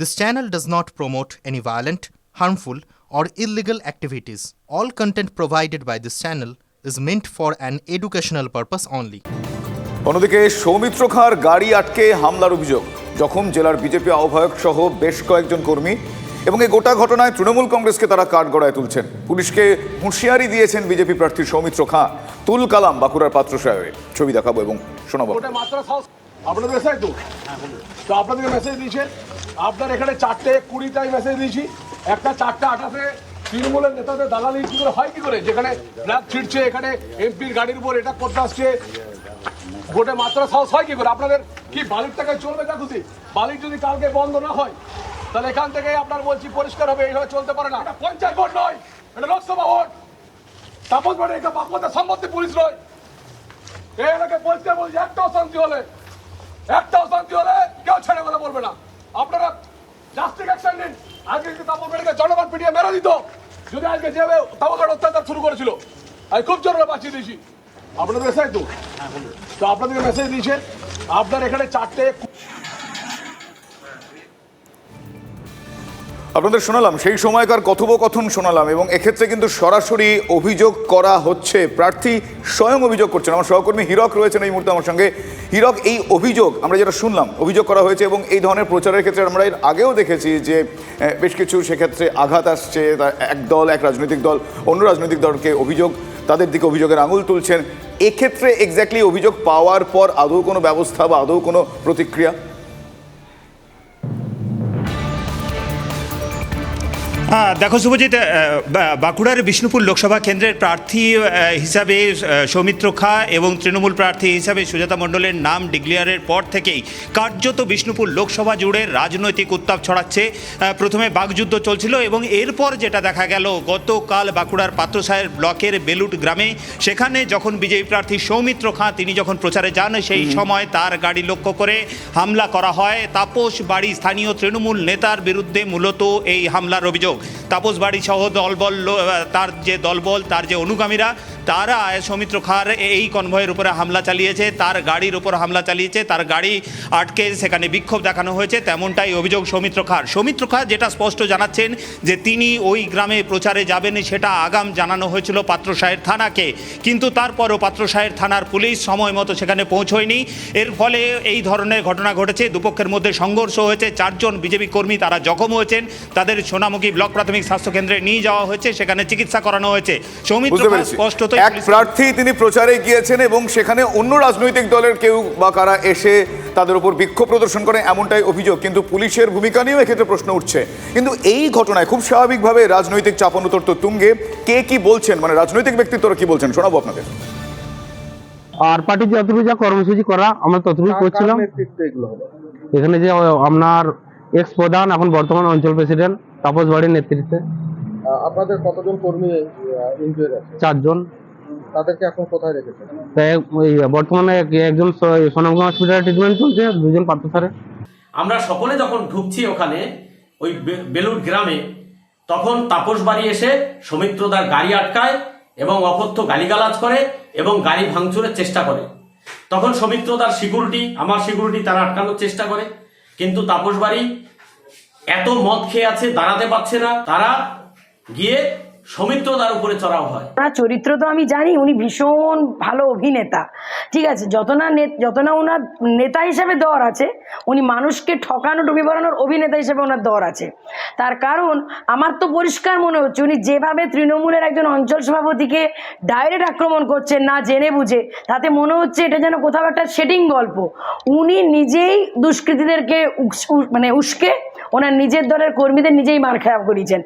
This channel does not promote any violent, harmful, or illegal activities. All content provided by this channel is meant for an educational purpose only. অন্যদিকে সৌমিত্র খাঁর গাড়ি আটকে হামলার অভিযোগ। জখম জেলার BJP আহ্বায়ক সহ বেশ কয়েকজন কর্মী এবং এই গোটা ঘটনায় তৃণমূল কংগ্রেসকে তারা কাঠগড়ায় তুলছেন। পুলিশকে হুঁশিয়ারি দিয়েছেন বিজেপি প্রার্থী সৌমিত্র খাঁ। তুল কালাম বাঁকুড়ার পাত্র সাহেবের ছবি দেখাবো এবং শোনাবো। আপনাদের মেসেজ তো? তো আপনাদেরকে মেসেজ দিয়েছে। আপনার এখানে চারটে কুড়িটাই মেসেজ দিয়েছি। একটা চারটে আঠাশে তৃণমূলের নেতাদের দালালি কি করে হয় কি করে? যেখানে ব্ল্যাক ছিটছে, এখানে এমপির গাড়ির উপর এটা করতে আসছে। গোটে মাত্রা সাহস হয় কি করে? আপনাদের কি বালির টাকায় চলবে না খুশি বালির যদি কালকে বন্ধ না হয়, তাহলে এখান থেকে আপনার বলছি পরিষ্কার হবে, এইভাবে চলতে পারে না। এটা পঞ্চায়েত ভোট নয়, এটা লোকসভা ভোট। তাপস ভোটে এটা বাপমাতা সম্মতি পুলিশ নয়। এই এলাকায় পরিষ্কার বলছি একটাও শান্তি হলে একটাও শান্তি হলে কেউ বলবে না। আপনারা জাস্টিক অ্যাকশন নিন। আজকে কিন্তু তাপস ভোটকে জনগণ পিটিয়ে মেরে দিত? যদি আজকে যেভাবে তাপস অত্যাচার শুরু করেছিল। আমি খুব জোরে বাঁচিয়ে দিয়েছি। আপনাদের মেসেজ তো? তো আপনাদেরকে মেসেজ দিয়েছে। আপনার এখানে চারটে আপনাদের শোনালাম, সেই সময়কার কথোপকথন শোনালাম এবং এক্ষেত্রে কিন্তু সরাসরি অভিযোগ করা হচ্ছে। প্রার্থী স্বয়ং অভিযোগ করছেন। আমার সহকর্মী হীরক রয়েছেন এই মুহূর্তে আমার সঙ্গে। হীরক, এই অভিযোগ, আমরা যেটা শুনলাম, অভিযোগ করা হয়েছে এবং এই ধরনের প্রচারের ক্ষেত্রে আমরা এর আগেও দেখেছি যে বেশ কিছু সেক্ষেত্রে আঘাত আসছে। এক দল, এক রাজনৈতিক দল, অন্য রাজনৈতিক দলকে অভিযোগ, তাদের দিকে অভিযোগের আঙুল তুলছেন। এক্ষেত্রে এক্স্যাক্টলি অভিযোগ পাওয়ার পর আদৌ কোনো ব্যবস্থা বা আদৌ কোনো প্রতিক্রিয়া? হ্যাঁ দেখো শুভজিৎ বাঁকুড়ার বিষ্ণুপুর লোকসভা কেন্দ্রের প্রার্থী হিসাবে সৌমিত্র খা এবং তৃণমূল প্রার্থী হিসাবে সুজাতা মণ্ডলের নাম ডিক্লেয়ারের পর থেকেই কার্যত বিষ্ণুপুর লোকসভা জুড়ে রাজনৈতিক উত্তাপ ছড়াচ্ছে। প্রথমে বাগযুদ্ধ চলছিল এবং এরপর যেটা দেখা গেল গতকাল বাঁকুড়ার পাত্রসাহের ব্লকের বেলুট গ্রামে সেখানে যখন বিজেপি প্রার্থী সৌমিত্র খাঁ তিনি যখন প্রচারে যান সেই সময় তার গাড়ি লক্ষ্য করে হামলা করা হয়। তাপস বাড়ি স্থানীয় তৃণমূল নেতার বিরুদ্ধে মূলত এই হামলার অভিযোগ। তাপস বাড়ি সহ দলবল তার যে দলবল, তার যে অনুগামীরা, তারা সৌমিত্র খার এই কনভয়ের উপরে হামলা চালিয়েছে, তার গাড়ির উপর হামলা চালিয়েছে, তার গাড়ি আটকে সেখানে বিক্ষোভ দেখানো হয়েছে, তেমনটাই অভিযোগ সৌমিত্র খার। সৌমিত্র খার যেটা স্পষ্ট জানাচ্ছেন যে তিনি ওই গ্রামে প্রচারে যাবেন সেটা আগাম জানানো হয়েছিল পাত্রসাহের থানাকে। কিন্তু তারপরও পাত্রসাহের থানার পুলিশ সময় মতো সেখানে পৌঁছয়নি। এর ফলে এই ধরনের ঘটনা ঘটেছে। দুপক্ষের মধ্যে সংঘর্ষ হয়েছে। চারজন বিজেপি কর্মী তারা জখম হয়েছেন। তাদের সোনামুখী ব্লক প্রাথমিক স্বাস্থ্য কেন্দ্রে নিয়ে যাওয়া হয়েছে সেখানে চিকিৎসা করানো হয়েছে। সৌমিত্র স্পষ্টতই এক প্রার্থী তিনি প্রচারে গিয়েছেন এবং সেখানে অন্য রাজনৈতিক দলের কেউ বা কারা এসে তাদের উপর বিক্ষোভ প্রদর্শন করে এমনটাই অভিযোগ। কিন্তু পুলিশের ভূমিকা নিয়েও এক্ষেত্রে প্রশ্ন উঠছে। কিন্তু এই ঘটনায় খুব স্বাভাবিকভাবে রাজনৈতিক চাপানোতর তো তুঙ্গে। কে কি বলছেন? মানে রাজনৈতিক ব্যক্তিত্বরা কি বলছেন? শোনাবো আপনাদের। আর পার্টির যতটুকু যা কর্মসূচি করা আমরা ততটুকু করছিলাম। এখানে যে আপনার এক্স প্রধান এখন বর্তমান অঞ্চল প্রেসিডেন্ট তাপস বাড়ির নেতৃত্বে। আপনাদের কতজন কর্মী আছে? চারজন। তাদেরকে এখন কোথায় রেখেছেন? তাই ওই বর্তমানে একজন সোনামগঞ্জ হসপিটালে ট্রিটমেন্ট চলছে দুজন পার্থসারে। আমরা সকলে যখন ঢুকছি ওখানে ওই বে- বেলুর গ্রামে তখন তাপস বাড়ি এসে সমিত্র সৌমিত্রদার গাড়ি আটকায় এবং অকথ্য গালিগালাজ করে এবং গাড়ি ভাঙচুরের চেষ্টা করে। তখন সৌমিত্রদার সিকিউরিটি আমার সিকিউরিটি তারা আটকানোর চেষ্টা করে। কিন্তু তাপস বাড়ি এত মদ খেয়ে আছে দাঁড়াতে পারছে না। তারা গিয়ে ওনার চরিত্র তো আমি জানি, উনি ভীষণ ভালো অভিনেতা। ঠিক আছে, যত না যত না ওনার নেতা হিসেবে দর আছে, উনি মানুষকে ঠকানো, ডুবি বাড়ানোর অভিনেতা হিসেবে ওনার দর আছে। তার কারণ, আমার তো পরিষ্কার মনে হচ্ছে, উনি যেভাবে তৃণমূলের একজন অঞ্চল সভাপতিকে ডাইরেক্ট আক্রমণ করছেন না জেনে বুঝে, তাতে মনে হচ্ছে এটা যেন কোথাও একটা সেটিং গল্প। উনি নিজেই দুষ্কৃতীদেরকে মানে উস্কে, ওনার নিজের দলের কর্মীদের নিজেই মার খারাপ করিয়েছেন।